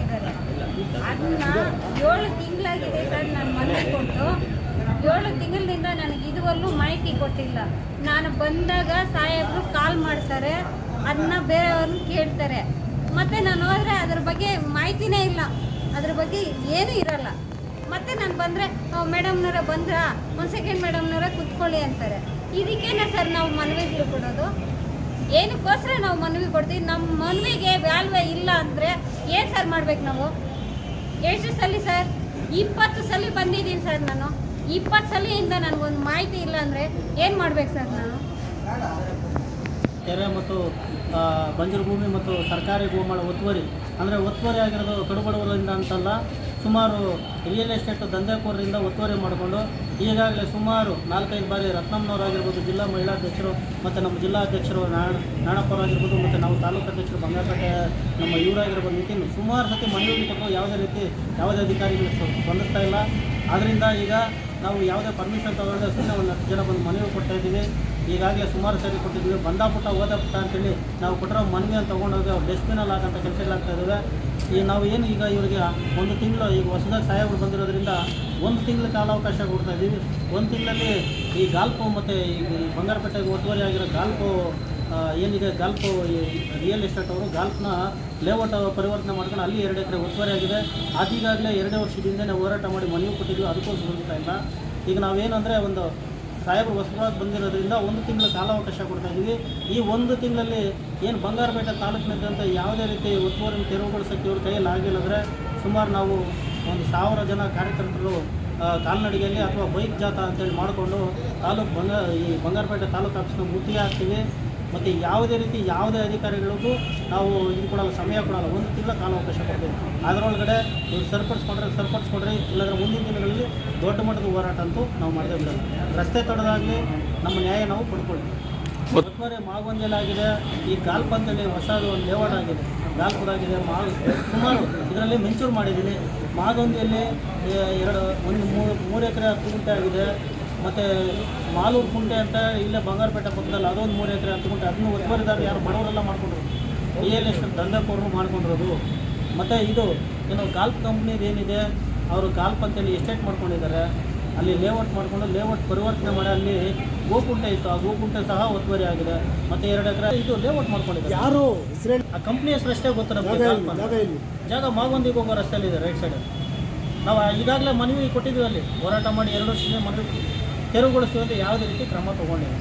ಇದ್ದಾರೆ ಅದನ್ನ ಏಳು ತಿಂಗಳಾಗಿದೆ ಸರ್ ನಾನು ಮನೆ ಕೊಟ್ಟು. ಏಳು ತಿಂಗಳಿಂದ ನನಗೆ ಇದುವರೆಗೂ ಮಾಹಿತಿ ಕೊಟ್ಟಿಲ್ಲ. ನಾನು ಬಂದಾಗ ಸಾಹೇಬರು ಕಾಲ್ ಮಾಡ್ತಾರೆ ಅದನ್ನ ಬೇರೆಯವ್ರನ್ನ ಕೇಳ್ತಾರೆ. ಮತ್ತು ನಾನು ಹೋದರೆ ಅದ್ರ ಬಗ್ಗೆ ಮಾಹಿತಿನೇ ಇಲ್ಲ. ಅದ್ರ ಬಗ್ಗೆ ಏನೂ ಇರಲ್ಲ. ಮತ್ತೆ ನಾನು ಬಂದರೆ ಮೇಡಮ್ನವರ ಬಂದ್ರಾ? ಒಂದು ಸೆಕೆಂಡ್ ಮೇಡಮ್ನವರ ಕುತ್ಕೊಳ್ಳಿ ಅಂತಾರೆ. ಇದಕ್ಕೇನೆ ಸರ್ ನಾವು ಮನವಿಗಳು ಕೊಡೋದು ಏನಕ್ಕೋಸ್ಕರ ನಾವು ಮನವಿ ಕೊಡ್ತೀವಿ? ನಮ್ಮ ಮನವಿಗೆ ವ್ಯಾಲ್ಯೂ ಇಲ್ಲ ಅಂದರೆ ಏನು ಸರ್ ಮಾಡ್ಬೇಕು ನಾವು? ಎಷ್ಟು ಸಲ ಸರ್? ಇಪ್ಪತ್ತು ಸಲ ಬಂದಿದ್ದೀನಿ ಸರ್ ನಾನು. ಇಪ್ಪತ್ತು ಸಲಿಯಿಂದ ನನಗೊಂದು ಮಾಹಿತಿ ಇಲ್ಲ ಅಂದರೆ ಏನು ಮಾಡ್ಬೇಕು ಸರ್ ನಾನು? ಕೆರೆ ಮತ್ತು ಬಂಜರು ಭೂಮಿ ಮತ್ತು ಸರ್ಕಾರಿ ಭೂಮಿಗಳ ಒತ್ತುವರಿ. ಅಂದರೆ ಒತ್ತುವರಿ ಆಗಿರೋದು ಕಡುಬಡವರಿಂದ ಅಂತಲ್ಲ ಸುಮಾರು ರಿಯಲ್ ಎಸ್ಟೇಟ್ ದಂಧೆಕೋರರಿಂದ ಒತ್ತುವರಿ ಮಾಡಿಕೊಂಡು ಈಗಾಗಲೇ ಸುಮಾರು ನಾಲ್ಕೈದು ಬಾರಿ ರತ್ನಮ್ಮನವರಾಗಿರ್ಬೋದು ಜಿಲ್ಲಾ ಮಹಿಳಾಧ್ಯಕ್ಷರು ಮತ್ತು ನಮ್ಮ ಜಿಲ್ಲಾಧ್ಯಕ್ಷರು ನಾಣ ನಾಣಪ್ಪರಾಗಿರ್ಬೋದು ಮತ್ತು ನಾವು ತಾಲೂಕು ಅಧ್ಯಕ್ಷರು ಬಂಗಾರಪೇಟೆ ನಮ್ಮ ಇವರಾಗಿರ್ಬೋದು ನಿತಿನ್ ಸುಮಾರು ಸತಿ ಮನವಿ ಕೊಟ್ಟು ಯಾವುದೇ ರೀತಿ ಯಾವುದೇ ಅಧಿಕಾರಿಗಳು ಸ್ಪ- ಸ್ಪಂದಿಸ್ತಾ ಇಲ್ಲ. ಆದ್ದರಿಂದ ಈಗ ನಾವು ಯಾವುದೇ ಪರ್ಮಿಷನ್ ತಗೊಂಡ್ರೆ ಸುಮ್ಮನೆ ಒಂದು ಹತ್ತು ಜನ ಬಂದು ಮನವಿ ಕೊಡ್ತಾ ಇದ್ದೀವಿ. ಈಗಾಗಲೇ ಸುಮಾರು ಸರಿ ಕೊಟ್ಟಿದ್ದೀವಿ. ಬಂದ ಪುಟ್ಟ ಓದ ಪುಟ್ಟ ಅಂತೇಳಿ ನಾವು ಕೊಟ್ಟಿರೋ ಮನವಿಯನ್ನು ತೊಗೊಂಡೋಗಿ ಅವ್ರು ಡಸ್ಟ್ಬಿನಲ್ಲಿ ಹಾಕೋಂಥ ಕೆಲಸಗಳಾಗ್ತಾ ಇದ್ದಾವೆ. ಈಗ ನಾವು ಏನು ಈಗ ಇವರಿಗೆ ಒಂದು ತಿಂಗಳು ಈಗ ಹೊಸದಾಗಿ ಸಾಹೇಬರು ಬಂದಿರೋದ್ರಿಂದ ಒಂದು ತಿಂಗಳ ಕಾಲಾವಕಾಶ ಕೊಡ್ತಾ ಇದ್ದೀವಿ. ಒಂದು ತಿಂಗಳಲ್ಲಿ ಈ ಗಾಲ್ಪು ಮತ್ತು ಈ ಬಂಗಾರಪೇಟೆಗೆ ಒತ್ತುವರಿ ಆಗಿರೋ ಗಾಲ್ಪು ಏನಿದೆ ಗಾಲ್ಪು ರಿಯಲ್ ಎಸ್ಟೇಟ್ ಅವರು ಗಾಲ್ಪ್ನ ಲೇಔಟ್ ಪರಿವರ್ತನೆ ಮಾಡ್ಕೊಂಡು ಅಲ್ಲಿ ಎರಡು ಎಕರೆ ಒತ್ತುವರಿ ಆಗಿದೆ. ಅದೀಗಾಗಲೇ ಎರಡೇ ವರ್ಷದಿಂದ ನಾವು ಹೋರಾಟ ಮಾಡಿ ಮನವಿ ಕೊಟ್ಟಿದ್ವಿ ಅದಕ್ಕೂ ಸಿಗುತ್ತಾ ಇಲ್ಲ. ಈಗ ನಾವೇನಂದರೆ ಒಂದು ಸಾಹೇಬರು ಹೊಸಬರಾಗಿ ಬಂದಿರೋದ್ರಿಂದ ಒಂದು ತಿಂಗಳ ಕಾಲಾವಕಾಶ ಕೊಡ್ತಾ ಇದ್ದೀವಿ ಈ ಒಂದು ತಿಂಗಳಲ್ಲಿ ಏನು ಬಂಗಾರಪೇಟೆ ತಾಲೂಕಿನಂತ ಯಾವುದೇ ರೀತಿ ಒತ್ತುವರಿನ ತೆರವುಗೊಳಿಸೋಕ್ಕೆ ಇವ್ರ ಕೈಯಲ್ಲಿ ಆಗಿಲ್ಲದ್ರೆ ಸುಮಾರು ನಾವು ಒಂದು ಸಾವಿರ ಜನ ಕಾರ್ಯಕರ್ತರು ಕಾಲ್ನಡಿಗೆಯಲ್ಲಿ ಅಥವಾ ಬೈಕ್ ಜಾಥಾ ಅಂತೇಳಿ ಮಾಡಿಕೊಂಡು ತಾಲೂಕು ಬಂಗ, ಈ ಬಂಗಾರಪೇಟೆ ತಾಲೂಕು ಆಫೀಸ್ನ ಮುತ್ತಿಗೆ ಹಾಕ್ತೀವಿ. ಮತ್ತು ಯಾವುದೇ ರೀತಿ ಯಾವುದೇ ಅಧಿಕಾರಿಗಳಿಗೂ ನಾವು ಇದು ಕೊಡಲ್ಲ, ಸಮಯ ಕೊಡಲ್ಲ, ಒಂದು ತಿಂಗಳ ಕಾಲಾವಕಾಶ ಕೊಡ್ತೀವಿ ಅದರೊಳಗಡೆ ಇವ್ರು ಸರಿಪಡಿಸ್ಕೊಂಡ್ರೆ ಸರಿಪಡಿಸ್ಕೊಡ್ರಿ ಇಲ್ಲಾಂದ್ರೆ ಮುಂದಿನ ದಿನಗಳಲ್ಲಿ ದೊಡ್ಡ ಮಟ್ಟದ ಹೋರಾಟ ಅಂತೂ ನಾವು ಮಾಡದೇ ಬಿಡಲ್ಲ ರಸ್ತೆ ತೊಡೆದಾಗಲಿ ನಮ್ಮ ನ್ಯಾಯ ನಾವು ಪಡ್ಕೊಳ್ತೀವಿ ಒತ್ತುವರಿ ಮಾಗೊಂದೆಲಾಗಿದೆ ಈ ಗಾಲ್ಪಂದಲ್ಲಿ ಹೊಸದು ಒಂದು ಲೇಔಟ್ ಆಗಿದೆ. ಗಾಲ್ಪುರಾಗಿದೆ ಮಾ ಸುಮಾರು ಇದರಲ್ಲಿ ಮೆಂಚೂರು ಮಾಡಿದ್ದೀನಿ. ಮಾಗೊಂದಿಯಲ್ಲಿ ಎರಡು, ಒಂದು ಮೂರು ಮೂರು ಎಕರೆ ಹತ್ತು ಗುಂಟೆ ಆಗಿದೆ. ಮತ್ತು ಮಾಲೂರು ಕುಂಟೆ ಅಂತ ಇಲ್ಲೇ ಬಂಗಾರಪೇಟೆ ಪಕ್ಕದಲ್ಲಿ ಅದೊಂದು ಮೂರು ಎಕರೆ ಹತ್ತು ಗುಂಟೆ ಅದನ್ನು ಒತ್ತುವರಿದಾರ ಯಾರು ಬಡವರೆಲ್ಲ ಮಾಡ್ಕೊಂಡ್ರು. ರಿಯಲ್ ಎಸ್ಟೇಟ್ ದಂಧೆಕೋರರು ಮಾಡ್ಕೊಂಡಿರೋದು ಮತ್ತು ಇದು ಏನು ಕಾಲ್ಪ್ ಕಂಪ್ನಿದು ಏನಿದೆ ಅವರು ಕಾಲ್ಪ್ ಅಂತೇಳಿ ಎಸ್ಟೇಟ್ ಮಾಡ್ಕೊಂಡಿದ್ದಾರೆ. ಅಲ್ಲಿ ಲೇಔಟ್ ಮಾಡಿಕೊಂಡು ಲೇಔಟ್ ಪರಿವರ್ತನೆ ಮಾಡಿ ಅಲ್ಲಿ ಗೋಕುಂಟೆ ಇತ್ತು. ಆ ಗೋಕುಂಟೆ ಸಹ ಒತ್ತುವರಿ ಆಗಿದೆ. ಮತ್ತೆ ಎರಡು ಎಕರೆ ಇದು ಲೇಔಟ್ ಮಾಡ್ಕೊಂಡಿದ್ದಾರೆ. ಯಾರು? ಆ ಕಂಪ್ನಿ ಹೆಸರು ಅಷ್ಟೇ ಗೊತ್ತಿರೋ ಜಾಗ ಮಾಗೊಂದಿಗೆ ಹೋಗೋ ರಸ್ತೆಯಲ್ಲಿ ಇದೆ ರೈಟ್ ಸೈಡ್ ನಾವು ಈಗಾಗಲೇ ಮನವಿ ಕೊಟ್ಟಿದ್ದೀವಿ ಅಲ್ಲಿ. ಹೋರಾಟ ಮಾಡಿ ಎರಡು ವರ್ಷದಿಂದ ಮನವಿ ತೆರವುಗೊಳಿಸುವಂತೆ ಯಾವುದೇ ರೀತಿ ಕ್ರಮ ತಗೊಂಡಿಲ್ಲ.